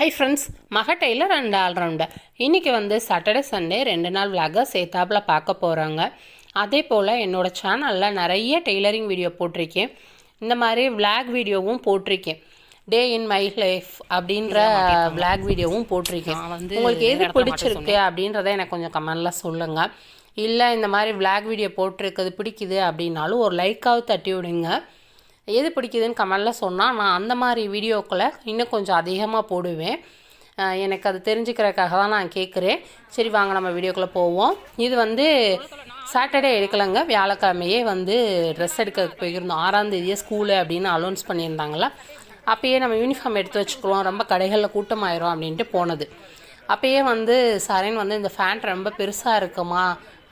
High friends மக tailor and all rounder இன்றைக்கி வந்து சாட்டர்டே சண்டே ரெண்டு நாள் விளாக சேர்த்தாப்பில் பார்க்க போகிறாங்க அதே போல் என்னோடய சேனலில் நிறைய டெய்லரிங் வீடியோ போட்டிருக்கேன். இந்த மாதிரி விளாக் வீடியோவும் போட்டிருக்கேன். டே இன் மை லைஃப் அப்படின்ற விளாக் வீடியோவும் போட்டிருக்கேன். வந்து உங்களுக்கு எது பிடிச்சிருக்கு அப்படின்றத எனக்கு கொஞ்சம் கமெண்டில் சொல்லுங்கள் இல்லை இந்த மாதிரி விளாக் வீடியோ போட்டிருக்குது பிடிக்குது அப்படின்னாலும் ஒரு லைக்காவது தட்டி விடுங்க. எது பிடிக்குதுன்னு கமெண்டில் சொன்னால் நான் அந்த மாதிரி வீடியோக்களை இன்னும் கொஞ்சம் அதிகமாக போடுவேன். எனக்கு அது தெரிஞ்சுக்கிறதுக்காக தான் நான் கேட்குறேன் சரி வாங்க நம்ம வீடியோக்குள்ளே போவோம். இது வந்து சாட்டர்டே எடுக்கலைங்க. வியாழக்கிழமையே வந்து ட்ரெஸ் எடுக்க போயிருந்தோம். ஆறாம் தேதியே ஸ்கூலு அப்படின்னு அலௌன்ஸ் பண்ணியிருந்தாங்களா? அப்பயே நம்ம யூனிஃபார்ம் எடுத்து வச்சுக்கிறோம். ரொம்ப கடைகளில் கூட்டமாயிரும் அப்படின்ட்டு போனது. அப்போயே வந்து சரண் வந்து இந்த ஃபேண்ட் ரொம்ப பெருசாக இருக்குமா?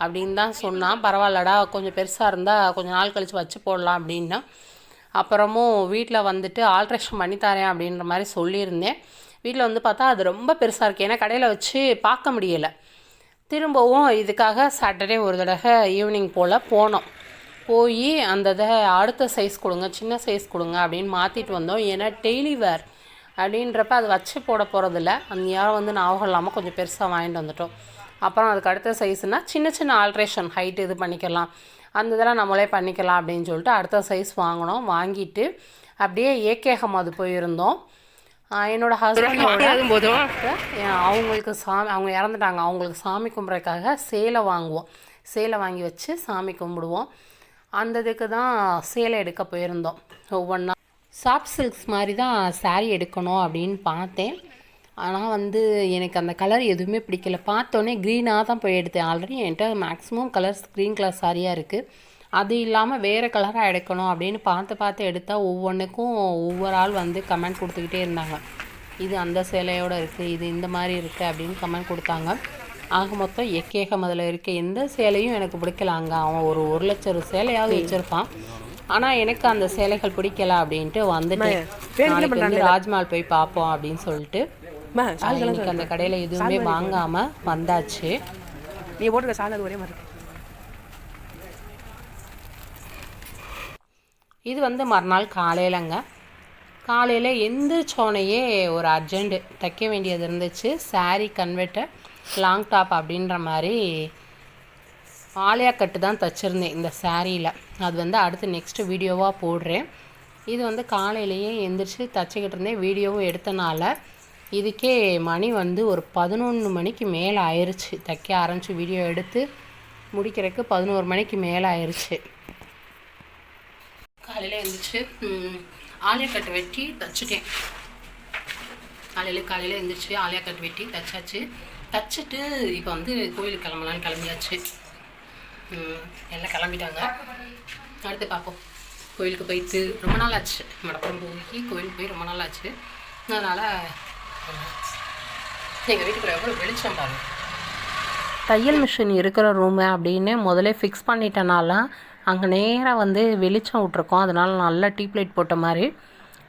அப்படின்னு தான் சொன்னான். பரவாயில்லடா கொஞ்சம் பெருசாக இருந்தால் கொஞ்சம் நாள் கழித்து வச்சு போடலாம் அப்படின்னா அப்புறமும் வீட்டில் வந்துட்டு ஆல்ட்ரேஷன் பண்ணி தரேன் அப்படின்ற மாதிரி சொல்லியிருந்தேன். வீட்டில் வந்து பார்த்தா அது ரொம்ப பெருசாக இருக்குது ஏன்னா கடையில் வச்சு பார்க்க முடியலை. திரும்பவும் இதுக்காக சாட்டர்டே ஒரு தடவை ஈவினிங் போல் போனோம். போய் அந்த இதை அடுத்த சைஸ் கொடுங்க சின்ன சைஸ் கொடுங்க அப்படின்னு மாற்றிட்டு வந்தோம். ஏன்னா டெய்லி வேர் அப்படின்றப்ப அது வச்சு போட போகிறதில்ல அந்த யாரும் வந்து ஞாபகம் இல்லாமல் கொஞ்சம் பெருசாக வாங்கிட்டு வந்துட்டோம். அப்புறம் அதுக்கு அடுத்த சைஸ்னால் சின்ன சின்ன ஆல்ட்ரேஷன் ஹைட் இது பண்ணிக்கலாம். அந்த இதெல்லாம் நம்மளே பண்ணிக்கலாம் அப்படின்னு சொல்லிட்டு அடுத்த சைஸ் வாங்கினோம். வாங்கிட்டு அப்படியே ஏகேகம் அது போயிருந்தோம். என்னோட ஹஸ்பண்டோட போதும் அவங்களுக்கு சாமி அவங்க இறந்துட்டாங்க. அவங்களுக்கு சாமி கும்பிட்றதுக்காக சேலை வாங்குவோம். சேலை வாங்கி வச்சு சாமி கும்பிடுவோம். அந்த இதுக்கு தான் சேலை எடுக்க போயிருந்தோம். ஒவ்வொன்றா சாஃப்ட் சில்க்ஸ் மாதிரி தான் saree எடுக்கணும் அப்படின்னு பார்த்தேன். ஆனால் வந்து எனக்கு அந்த கலர் எதுவுமே பிடிக்கல. பார்த்தோன்னே க்ரீனாக தான் போய் எடுத்தேன். ஆல்ரெடி என்கிட்ட மேக்ஸிமம் கலர்ஸ் க்ரீன் கலர் சாரியாக இருக்குது அது இல்லாமல் வேறு கலராக எடுக்கணும் அப்படின்னு பார்த்து பார்த்து எடுத்தால் ஒவ்வொன்றுக்கும் ஒவ்வொரு ஆள் வந்து கமெண்ட் கொடுத்துக்கிட்டே இருந்தாங்க. இது அந்த சேலையோட இருக்குது இது இந்த மாதிரி இருக்குது அப்படின்னு கமெண்ட் கொடுத்தாங்க. ஆக மொத்தம் எக்கேகம் அதில் இருக்க. எந்த சேலையும் எனக்கு பிடிக்கல. அங்கே அவன் ஒரு ஒரு லட்சம் சேலையாவது வச்சுருப்பான். ஆனால் எனக்கு அந்த சேலைகள் பிடிக்கல அப்படின்ட்டு வந்துட்டேன். நாளைக்கு வந்து ராஜ்மஹால் போய் பார்ப்போம் அப்படின்னு சொல்லிட்டு. இன்னைக்கு அந்த கடையில் எதுவுமே வாங்காமல் வந்தாச்சு. நீ போட்டுக்க சால் அது ஒரே மாதிரி. இது வந்து மறுநாள் காலையிலங்க. காலையில் எந்திரிச்சோனையே ஒரு அர்ஜெண்ட்டு தைக்க வேண்டியது இருந்துச்சு. saree கன்வெர்ட்டர் லாங் டாப் அப்படின்ற மாதிரி ஆலியா கட்டு தான் தச்சிருந்தேன் இந்த சாரியில் அது வந்து அடுத்து நெக்ஸ்ட் வீடியோவாக போடுறேன். இது வந்து காலையிலேயே எந்திரிச்சு தச்சுக்கிட்டு இருந்தேன். வீடியோவும் எடுத்தனால இதுக்கே மணி வந்து ஒரு பதினொன்று மணிக்கு மேலே ஆயிடுச்சு தைக்க ஆரம்பிச்சு வீடியோ எடுத்து முடிக்கிறதுக்கு பதினோரு மணிக்கு மேலே ஆயிருச்சு. காலையில் எழுந்திரிச்சு ஆலியா வெட்டி தச்சுட்டேன். காலையில் காலையில் எழுந்திரிச்சு ஆலியா வெட்டி தச்சாச்சு. தச்சுட்டு இப்போ வந்து கோயிலுக்கு கிளம்பலான்னு கிளம்பியாச்சு. எல்லாம் கிளம்பிட்டாங்க. அடுத்து பார்ப்போம் கோயிலுக்கு போயிட்டு ரொம்ப நாள் ஆச்சு. மடப்புறம் போய் கோயிலுக்கு போய் ரொம்ப நாள் ஆச்சு. அதனால் எங்கள் வீட்டுக்குள்ள எவ்வளோ வெளிச்சம் பாருங்க. தையல் மிஷின் இருக்கிற ரூமு அப்படின்னு முதல்ல ஃபிக்ஸ் பண்ணிட்டனால அங்கே நேராக வந்து வெளிச்சம் விட்ருக்கோம் அதனால நல்லா டீப் லைட் போட்ட மாதிரி.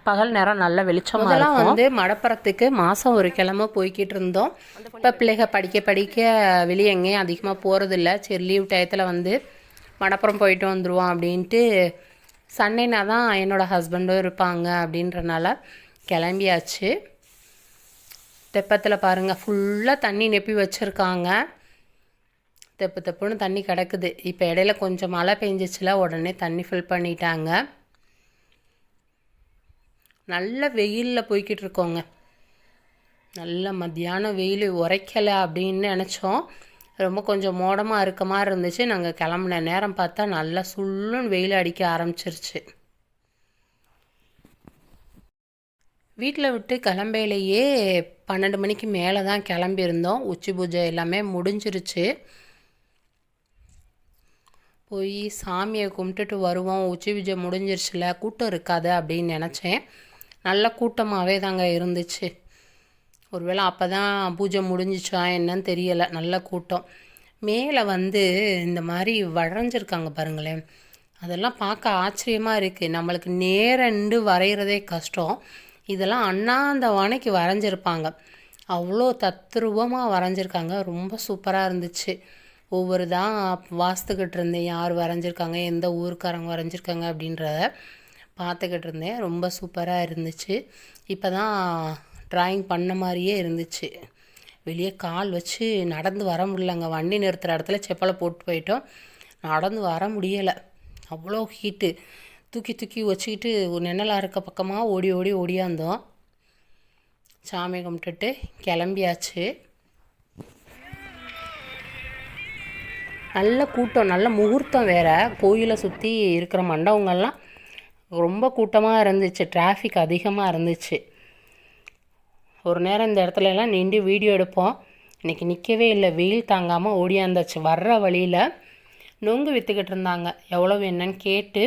பகல் நேரம் நல்ல வெளிச்சமாக இருக்கும். வந்து மடப்புறத்துக்கு மாதம் ஒரு கிழமை போய்கிட்டு இருந்தோம். இப்போ பிள்ளைக படிக்க படிக்க வெளியே எங்கேயும் அதிகமாக போகிறதில்ல சரி லீவ் டயத்தில் வந்து மடப்புறம் போயிட்டு வந்துடுவோம் அப்படின்ட்டு சண்டேனா தான் என்னோடய ஹஸ்பண்டும் இருப்பாங்க அப்படின்றனால கிளம்பியாச்சு. தெப்பத்தில் பாருங்கள் ஃபுல்லாக தண்ணி நெப்பி வச்சுருக்காங்க. தெப்பு தெப்புன்னு தண்ணி கிடக்குது. இப்போ இடையில கொஞ்சம் மழை பெஞ்சிச்சுல உடனே தண்ணி ஃபில் பண்ணிட்டாங்க. நல்ல வெயிலில் போய்கிட்டு இருக்கோங்க. நல்ல மத்தியானம் வெயில் உரைக்கலை அப்படின்னு நினச்சோம். ரொம்ப கொஞ்சம் மோடமாக இருக்க மாதிரி இருந்துச்சு. நாங்கள் கிளம்புன நேரம் பார்த்தா நல்லா சுள்ளுன்னு வெயில் அடிக்க ஆரம்பிச்சிருச்சு. வீட்டில் விட்டு கிளம்பையிலேயே பன்னெண்டு மணிக்கு மேலே தான் கிளம்பியிருந்தோம். உச்சி பூஜை எல்லாமே முடிஞ்சிருச்சு. போய் சாமியை கும்பிட்டுட்டு வருவோம். உச்சி பூஜை முடிஞ்சிருச்சுல கூட்டம் இருக்காது அப்படின்னு நினச்சேன். நல்ல கூட்டமாகவே தாங்க இருந்துச்சு. ஒருவேளை அப்போ தான் பூஜை முடிஞ்சிச்சா என்னன்னு தெரியலை நல்ல கூட்டம். மேலே வந்து இந்த மாதிரி வளைஞ்சிருக்காங்க பாருங்களேன். அதெல்லாம் பார்க்க ஆச்சரியமாக இருக்குது நம்மளுக்கு நேரண்டு வரைகிறதே கஷ்டம். இதெல்லாம் அண்ணாந்தவானைக்கு வரைஞ்சிருப்பாங்க. அவ்வளோ தத்ரூபமாக வரைஞ்சிருக்காங்க. ரொம்ப சூப்பராக இருந்துச்சு. ஒவ்வொரு தான் வாஸ்துக்கிட்டு இருந்தேன். யார் வரைஞ்சிருக்காங்க? எந்த ஊருக்காரங்க வரைஞ்சிருக்காங்க? அப்படின்றத பார்த்துக்கிட்டு இருந்தேன். ரொம்ப சூப்பராக இருந்துச்சு. இப்போ தான் ட்ராயிங் பண்ண மாதிரியே இருந்துச்சு. வெளியே கால் வச்சு நடந்து வர முடியலங்க. வண்டி நிறுத்துகிற இடத்துல செப்பலை போட்டு போயிட்டோம். நடந்து வர முடியலை. அவ்வளோ ஹீட்டு. தூக்கி தூக்கி வச்சுக்கிட்டு ஒரு நிழலாக இருக்க பக்கமாக ஓடி ஓடி ஓடியாந்தோம். சாமி கும்பிட்டுட்டு கிளம்பியாச்சு. நல்ல கூட்டம் நல்ல முகூர்த்தம் வேறு. கோயிலை சுற்றி இருக்கிற மண்டபங்கள்லாம் ரொம்ப கூட்டமாக இருந்துச்சு டிராஃபிக் அதிகமாக இருந்துச்சு. ஒரு நேரம் இந்த இடத்துல எல்லாம் நின்று வீடியோ எடுப்போம். இன்னைக்கு நிற்கவே இல்லை வெயில் தாங்காமல் ஓடியாந்தாச்சு. வர்ற வழியில் நொங்கு விற்றுக்கிட்டு இருந்தாங்க. எவ்வளோ என்னன்னு கேட்டு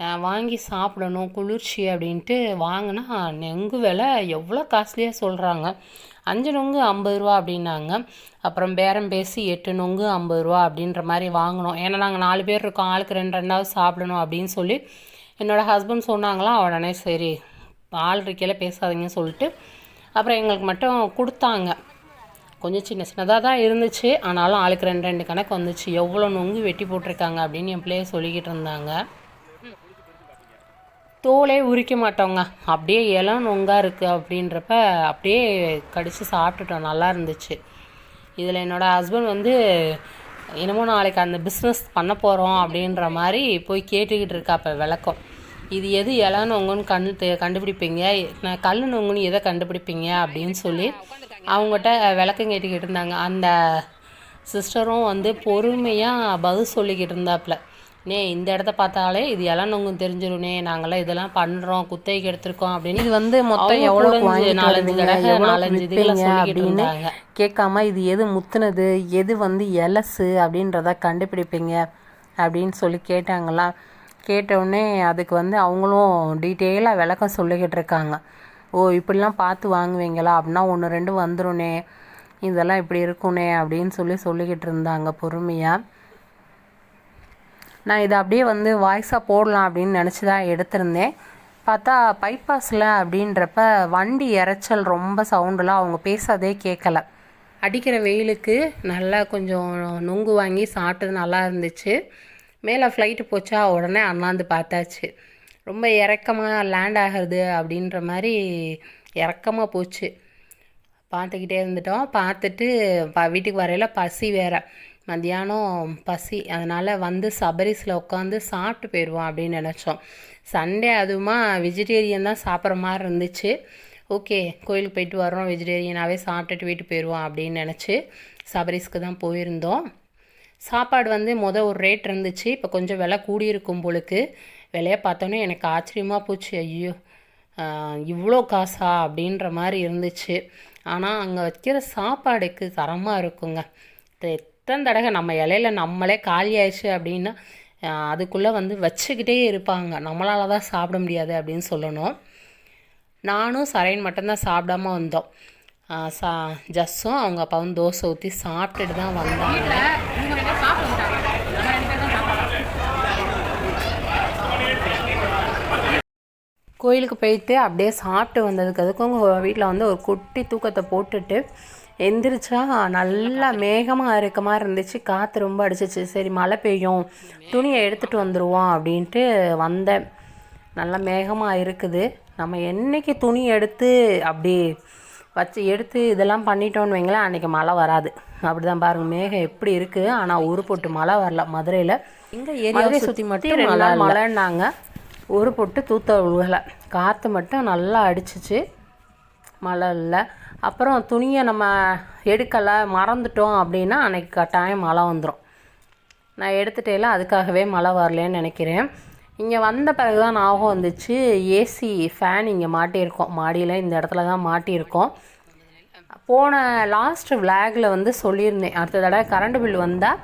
வாங்கி சாப்பிடணும் குளிர்ச்சி அப்படின்ட்டு வாங்கினா நொங்கு விலை எவ்வளோ காஸ்ட்லியாக சொல்கிறாங்க அஞ்சு நொங்கு ஐம்பது ரூபா அப்படின்னாங்க. அப்புறம் பேரம் பேசி எட்டு நொங்கு ஐம்பது ரூபா அப்படின்ற மாதிரி வாங்கினோம். ஏன்னா நாங்கள் நாலு பேர் இருக்கோம். ஆளுக்கு ரெண்டு ரெண்டாவது சாப்பிடணும் அப்படின்னு சொல்லி என்னோடய ஹஸ்பண்ட் சொன்னாங்களா உடனே சரி ஆள் இருக்கையில் பேசாதீங்கன்னு சொல்லிட்டு அப்புறம் எங்களுக்கு மட்டும் கொடுத்தாங்க. கொஞ்சம் சின்ன சின்னதாக தான் இருந்துச்சு. ஆனாலும் ஆளுக்கு ரெண்டு ரெண்டு கணக்கு வந்துச்சு. எவ்வளோ நொங்கு வெட்டி போட்டிருக்காங்க அப்படின்னு என் பிள்ளைய சொல்லிக்கிட்டு இருந்தாங்க. தோலே உரிக்க மாட்டோங்க. அப்படியே இளம் நொங்காக இருக்குது அப்படின்றப்ப அப்படியே கடித்து சாப்பிட்டுட்டோம். நல்லா இருந்துச்சு. இதில் என்னோடய ஹஸ்பண்ட் வந்து என்னமோ நாளைக்கு அந்த பிஸ்னஸ் பண்ண போகிறோம் அப்படின்ற மாதிரி போய் கேட்டுக்கிட்டு இருக்காப்ப விளக்கம். இது எது இளம் நொங்குன்னு கண்டு தெ- கண்டுபிடிப்பீங்க? நான் கல் நொங்குன்னு எதை கண்டுபிடிப்பீங்க? அப்படின்னு சொல்லி அவங்ககிட்ட விளக்கம் கேட்டுக்கிட்டு இருந்தாங்க. அந்த சிஸ்டரும் வந்து பொறுமையாக பதில் சொல்லிக்கிட்டு இருந்தாப்புல. நே இந்த இடத்த பார்த்தாலே இது இளநொங்கும் தெரிஞ்சிருனே நாங்களாம் இதெல்லாம் பண்ணுறோம் குத்தகைக்கு எடுத்திருக்கோம் அப்படின்னு இது வந்து மொத்தம் எவ்வளோ நாலஞ்சு தடவை நாலஞ்சு இதுகளை சொல்லிக்கிட்டு இருந்தாங்க. கேட்காம இது எது முத்துனது எது வந்து எலசு அப்படின்றத கண்டுபிடிப்பீங்க அப்படின்னு சொல்லி கேட்டாங்களா? கேட்டவுடனே அதுக்கு வந்து அவங்களும் டீட்டெயிலாக விளக்கம் சொல்லிக்கிட்டு இருக்காங்க. ஓ இப்படிலாம் பார்த்து வாங்குவீங்களா? அப்படின்னா ஒன்று ரெண்டு வந்துருனே இதெல்லாம் இப்படி இருக்குனே அப்படின்னு சொல்லி சொல்லிக்கிட்டு இருந்தாங்க பொறுமையாக நான் இதை அப்படியே வந்து வாய்ஸாக போடலாம் அப்படின்னு நினச்சி தான் எடுத்திருந்தேன். பார்த்தா பைபாஸில் அப்படின்றப்ப வண்டி இறைச்சல் ரொம்ப சவுண்டெலாம் அவங்க பேசாதே கேட்கல அடிக்கிற வெயிலுக்கு நல்லா கொஞ்சம் நுங்கு வாங்கி சாப்பிட்டது நல்லா இருந்துச்சு. மேலே ஃப்ளைட்டு போச்சா உடனே அண்ணாந்து பார்த்தாச்சு. ரொம்ப இறக்கமாக லேண்ட் ஆகிறது அப்படின்ற மாதிரி இறக்கமாக போச்சு. பார்த்துக்கிட்டே இருந்துட்டோம். பார்த்துட்டு ப வீட்டுக்கு வரையில் பசி வேறு. மத்தியானம் பசி. அதனால் வந்து சபரிஸில் உட்காந்து சாப்பிட்டு போயிடுவோம் அப்படின்னு நினச்சோம். சண்டே அதுவுமா வெஜிடேரியன் தான் சாப்பிட்ற மாதிரி இருந்துச்சு. ஓகே கோயிலுக்கு போயிட்டு வரோம் வெஜிடேரியனாகவே சாப்பிட்டுட்டு வீட்டுக்கு போயிடுவோம் அப்படின்னு நினச்சி சபரிஸ்க்கு தான் போயிருந்தோம். சாப்பாடு வந்து மொதல் ஒரு ரேட் இருந்துச்சு. இப்போ கொஞ்சம் விலை கூடியிருக்கும் பொழுது விலையை பார்த்தோன்னே எனக்கு ஆச்சரியமாக போச்சு. ஐயோ இவ்வளோ காசா அப்படின்ற மாதிரி இருந்துச்சு. ஆனால் அங்கே வைக்கிற சாப்பாடுக்கு தரமாக இருக்குங்க. எத்தனை தடவை நம்ம இலையில நம்மளே காலி ஆயிடுச்சு அப்படின்னா அதுக்குள்ளே வந்து வச்சுக்கிட்டே இருப்பாங்க. நம்மளால தான் சாப்பிட முடியாது அப்படின்னு சொல்லணும். நானும் சரைன் மட்டும்தான் சாப்பிடாம வந்தோம். சா ஜஸ்ஸும் அவங்க அப்பாவும் தோசை ஊற்றி சாப்பிட்டுட்டு தான் வந்தாங்க. கோயிலுக்கு போயிட்டு அப்படியே சாப்பிட்டு வந்ததுக்கு அதுக்கும் வீட்டில் வந்து ஒரு குட்டி தூக்கத்தை போட்டுட்டு எந்திரிச்சா நல்லா மேகமாக இருக்க மாதிரி இருந்துச்சு. காற்று ரொம்ப அடிச்சிச்சு. சரி மழை பெய்யும். துணியை எடுத்துகிட்டு வந்துடுவோம் அப்படின்ட்டு வந்தேன். நல்லா மேகமாக இருக்குது. நம்ம என்னைக்கு துணி எடுத்து அப்படி வச்சு எடுத்து இதெல்லாம் பண்ணிட்டோன்னு வைங்களேன் அன்றைக்கி மழை வராது. அப்படி தான் பாருங்கள் மேகம் எப்படி இருக்குது ஆனால் ஒரு பொட்டு மழை வரல. மதுரையில் எங்கள் மதுரை சுற்றி மட்டும் நாள் மழைன்னாங்க. ஒரு பொட்டு தூத்த விழுகலை காற்று மட்டும் நல்லா அடிச்சிச்சு. மழை இல்லை. அப்புறம் துணியை நம்ம எடுக்கலை மறந்துட்டோம் அப்படின்னா அன்றைக்கி கட்டாயம் மழை வந்துடும் நான் எடுத்துட்டேல அதுக்காகவே மழை வரலன்னு நினைக்கிறேன். இங்கே வந்த பிறகு தான் ஞாபகம் வந்துச்சு ஏசி ஃபேன் இங்கே மாட்டியிருக்கோம். மாடியில் இந்த இடத்துல தான் மாட்டியிருக்கோம். போன லாஸ்ட் விளாகில் வந்து சொல்லியிருந்தேன் அடுத்த தடவை கரண்ட் பில் வந்தால்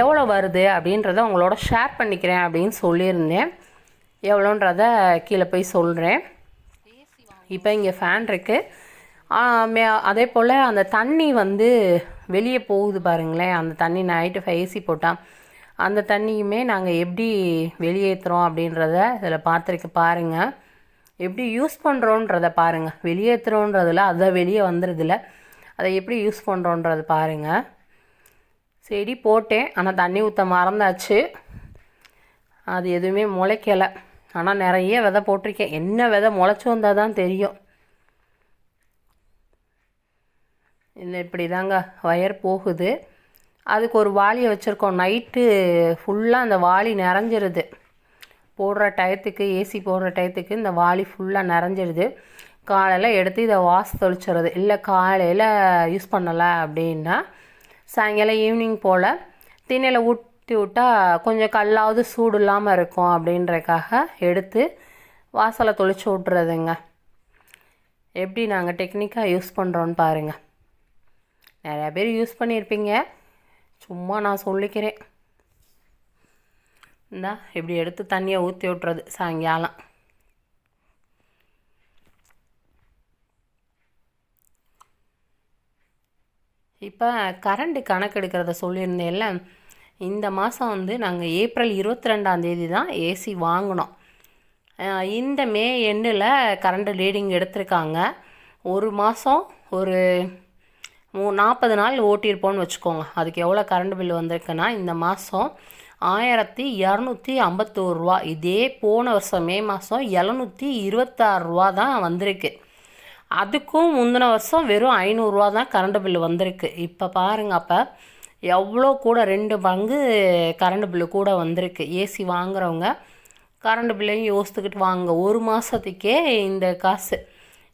எவ்வளோ வருது அப்படின்றத உங்களோட ஷேர் பண்ணிக்கிறேன் அப்படின்னு சொல்லியிருந்தேன். எவ்வளோன்றத கீழே போய் சொல்கிறேன் இப்போ இங்கே ஃபேன் இருக்குது அதே போல் அந்த தண்ணி வந்து வெளியே போகுது பாருங்களேன். அந்த தண்ணி நைட்டு ஃபைசி போட்டால் அந்த தண்ணியுமே நாங்கள் எப்படி வெளியேற்றுறோம் அப்படின்றத இதில் பார்த்துருக்கு பாருங்கள் எப்படி யூஸ் பண்ணுறோன்றத பாருங்கள் வெளியேற்றுறோன்றதில் அதை வெளியே வந்துடுதில்ல அதை எப்படி யூஸ் பண்ணுறோன்றது பாருங்கள் செடி போட்டேன். ஆனால் தண்ணி ஊற்ற மறந்தாச்சு. அது எதுவுமே முளைக்கலை. ஆனால் நிறைய விதை போட்டிருக்கேன். என்ன விதை முளைச்சி வந்தால் தான் தெரியும். இந்த இப்படி தாங்க ஒயர் போகுது. அதுக்கு ஒரு வாளியை வச்சுருக்கோம். நைட்டு ஃபுல்லாக அந்த வாளி நிறைஞ்சிருது. போடுற டயத்துக்கு ஏசி போடுற டயத்துக்கு இந்த வாளி ஃபுல்லாக நிறைஞ்சிருது. காலையில் எடுத்து இதை வாசு தொளிச்சிடுறது. இல்லை காலையில் யூஸ் பண்ணலை அப்படின்னா சாயங்காலம் ஈவினிங் போல் திண்ணையில் ஊற்றி விட்டால் கொஞ்சம் கல்லாவது சூடு இல்லாமல் இருக்கும் அப்படின்றக்காக எடுத்து வாசலை தொளிச்சு விட்றதுங்க எப்படி நாங்கள் டெக்னிக்காக யூஸ் பண்ணுறோன்னு பாருங்கள் நிறையா பேர் யூஸ் பண்ணியிருப்பீங்க. சும்மா நான் சொல்லிக்கிறேன். இந்தா இப்படி எடுத்து தண்ணியை ஊற்றி விட்டுறது சாயங்காலம். இப்போ கரண்ட்டு கணக்கு எடுக்கிறத சொல்லியிருந்தேன்ல இந்த மாதம் வந்து நாங்கள் ஏப்ரல் இருபத்தி ரெண்டாம் தேதி தான் ஏசி வாங்கினோம். இந்த மே எண்டில் கரண்ட் ரீடிங் எடுத்திருக்காங்க. ஒரு மாதம் ஒரு மூ நாற்பது நாள் ஓட்டியிருப்போம்னு வச்சுக்கோங்க. அதுக்கு எவ்வளோ கரண்ட் பில் வந்திருக்குன்னா இந்த மாதம் ஆயிரத்தி இரநூத்தி ஐம்பத்தோரு ரூபா. இதே போன வருஷம் மே மாதம் எழுநூற்றி இருபத்தாறு ரூபா தான் வந்திருக்கு. அதுக்கும் முந்தின வருஷம் வெறும் ஐநூறுரூவா தான் கரண்ட் பில்லு வந்திருக்கு. இப்போ பாருங்க அப்போ எவ்வளோ கூட ரெண்டு பங்கு கரண்ட் பில்லு கூட வந்திருக்கு. ஏசி வாங்குறவங்க கரண்ட் பில்லையும் யோசித்துக்கிட்டு வாங்க. ஒரு மாதத்துக்கே இந்த காசு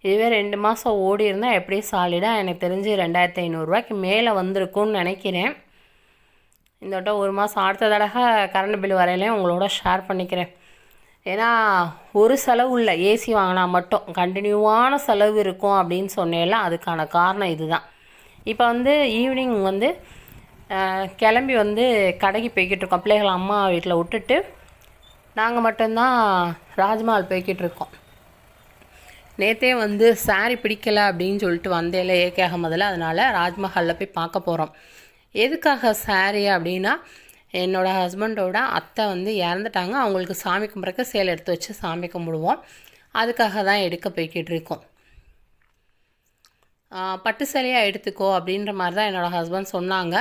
இதுவே ரெண்டு மாதம் ஓடி இருந்தால் எப்படி சாலிடாக எனக்கு தெரிஞ்சு ரெண்டாயிரத்தி ஐநூறுரூவாய்க்கு மேலே வந்திருக்கும்னு நினைக்கிறேன். இந்த வட்டம் ஒரு மாதம் அடுத்த தடவை கரண்ட் பில் வரையிலையும் உங்களோட ஷேர் பண்ணிக்கிறேன். ஏன்னா ஒரு செலவு இல்லை. ஏசி வாங்கினா மட்டும். கண்டினியூவான செலவு இருக்கும் அப்படின்னு சொன்னேன்ல. அதுக்கான காரணம் இதுதான். இப்போ வந்து ஈவினிங் வந்து கிளம்பி வந்து கடைக்கு போய்கிட்டு இருக்கோம். பிள்ளைகள் அம்மா வீட்டில் விட்டுட்டு நாங்கள் மட்டும்தான் ராஜ்மஹால் போய்கிட்டு இருக்கோம். நேற்றே வந்து சாரி பிடிக்கல அப்படின்னு சொல்லிட்டு வந்தேல ஏகே அகமதில். அதனால் ராஜ்மஹாலில் போய் பார்க்க போகிறோம் எதுக்காக சாரி அப்படின்னா என்னோடய ஹஸ்பண்டோட அத்தை வந்து இறந்துட்டாங்க. அவங்களுக்கு சாமி கும்பிட்றக்கு சேலை எடுத்து வச்சு சாமி கும்பிடுவோம். அதுக்காக தான் எடுக்க போய்கிட்டு இருக்கோம். பட்டு சேலையாக எடுத்துக்கோ அப்படின்ற மாதிரி தான் என்னோடய ஹஸ்பண்ட் சொன்னாங்க.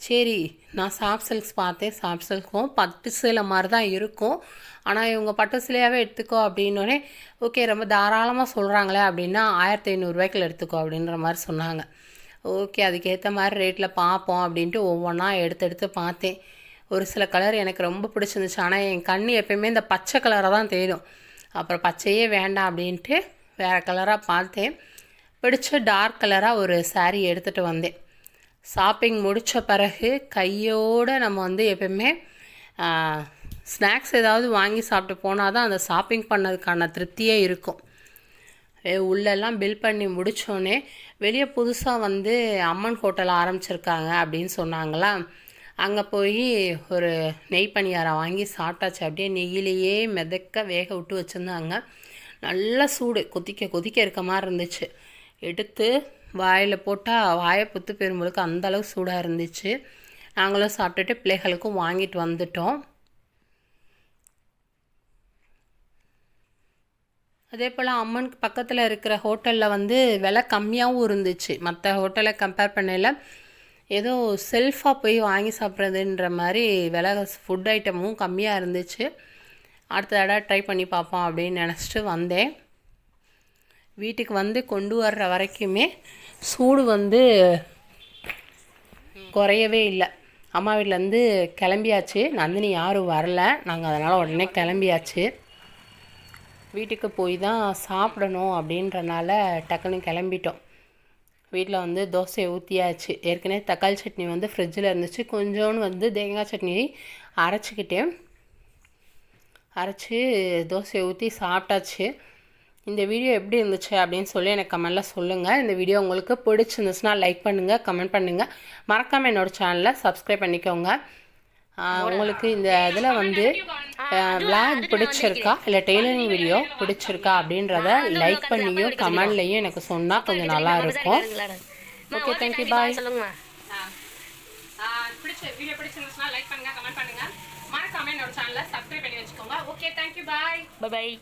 சரி நான் சாஃப்ட் சில்க்ஸ் பார்த்தேன். சாஃப்ட் சில்க்கும் பட்டு சேலை மாதிரி தான் இருக்கும். ஆனால் இவங்க பட்டு சிலையாகவே எடுத்துக்கோ அப்படின்னோடனே ஓகே ரொம்ப தாராளமாக சொல்கிறாங்களே அப்படின்னா ஆயிரத்தி ஐநூறுரூவாய்க்குள்ள எடுத்துக்கோ அப்படின்ற மாதிரி சொன்னாங்க. ஓகே அதுக்கேற்ற மாதிரி ரேட்டில் பார்ப்போம் அப்படின்ட்டு ஒவ்வொன்றா எடுத்து எடுத்து பார்த்தேன். ஒரு சில கலர் எனக்கு ரொம்ப பிடிச்சிருந்துச்சு. ஆனால் என் கண் எப்பயுமே இந்த பச்சை கலரை தான் தேடும். அப்புறம் பச்சையே வேண்டாம் அப்படின்ட்டு வேறு கலராக பார்த்தேன். பிடிச்ச டார்க் கலராக ஒரு சாரீ எடுத்துகிட்டு வந்தேன். ஷாப்பிங் முடித்த பிறகு கையோடு நம்ம வந்து எப்பயுமே ஸ்நாக்ஸ் ஏதாவது வாங்கி சாப்பிட்டு போனால் தான் அந்த ஷாப்பிங் பண்ணதுக்கான திருப்தியே இருக்கும். உள்ளெல்லாம் பில் பண்ணி முடித்தோடனே வெளியே புதுசாக வந்து அம்மன் ஹோட்டல் ஆரம்பிச்சிருக்காங்க அப்படின்னு சொன்னாங்களா? அங்கே போய் ஒரு நெய் பணியாரம் வாங்கி சாப்பிட்டாச்சு. அப்படியே நெய்யிலேயே மிதக்க வேக விட்டு வச்சுருந்தாங்க. நல்ல சூடு. கொதிக்க கொதிக்க இருக்க மாதிரி இருந்துச்சு. எடுத்து வாயில் போட்டால் வாயை புத்து பெரும்பளுக்கு அந்தளவு சூடாக இருந்துச்சு. நாங்களும் சாப்பிட்டுட்டு பிள்ளைகளுக்கும் வாங்கிட்டு வந்துட்டோம். அதே போல் அம்மனுக்கு பக்கத்தில் இருக்கிற ஹோட்டலில் வந்து விலை கம்மியாகவும் இருந்துச்சு. மற்ற ஹோட்டலை கம்பேர் பண்ணையில் ஏதோ செல்ஃபாக போய் வாங்கி சாப்பிட்றதுன்ற மாதிரி விலை ஃபுட் ஐட்டமும் கம்மியாக இருந்துச்சு. அடுத்த தடவை ட்ரை பண்ணி பார்ப்போம் அப்படின்னு நினச்சிட்டு வந்தேன். வீட்டுக்கு வந்து கொண்டு வர்ற வரைக்குமே சூடு வந்து குறையவே இல்லை. அம்மா வீட்டிலேருந்து கிளம்பியாச்சு. நந்தினி யாரும் வரல. நாங்கள் அதனால் உடனே கிளம்பியாச்சு. வீட்டுக்கு போய் தான் சாப்பிடணும் அப்படின்றனால டக்குன்னு கிளம்பிட்டோம். வீட்டில் வந்து தோசையை ஊற்றியாச்சு ஏற்கனவே தக்காளி சட்னி வந்து ஃப்ரிட்ஜில் இருந்துச்சு. கொஞ்சோன்னு வந்து தேங்காய் சட்னி அரைச்சிக்கிட்டேன். அரைச்சி தோசையை ஊற்றி சாப்பிட்டாச்சு. இந்த வீடியோ எப்படி இருந்துச்சு அப்படின்னு சொல்லி எனக்கு கமெண்டில் சொல்லுங்கள் இந்த வீடியோ உங்களுக்கு பிடிச்சிருந்துச்சுன்னா லைக் பண்ணுங்கள் கமெண்ட் பண்ணுங்கள் மறக்காமல் என்னோட சேனலை சப்ஸ்கிரைப் பண்ணிக்கோங்க. உங்களுக்கு இந்த இதில் வந்து விளாக் பிடிச்சிருக்கா? இல்லை டெய்லரிங் வீடியோ பிடிச்சிருக்கா அப்படின்றத லைக் பண்ணியும் கமெண்ட்லையும் எனக்கு சொன்னால் கொஞ்சம் நல்லா இருக்கும். ஓகே தேங்க்யூ பாய் சொல்லுங்கம்மா பிடிச்ச வீடியோ பிடிச்சிருந்துச்சுன்னா லைக் பண்ணுங்க கமெண்ட் பண்ணுங்க. மறக்காம என்னோட சேனலை சப்ஸ்கிரைப் பண்ணி வச்சுக்கோங்க. Okay thank you bye bye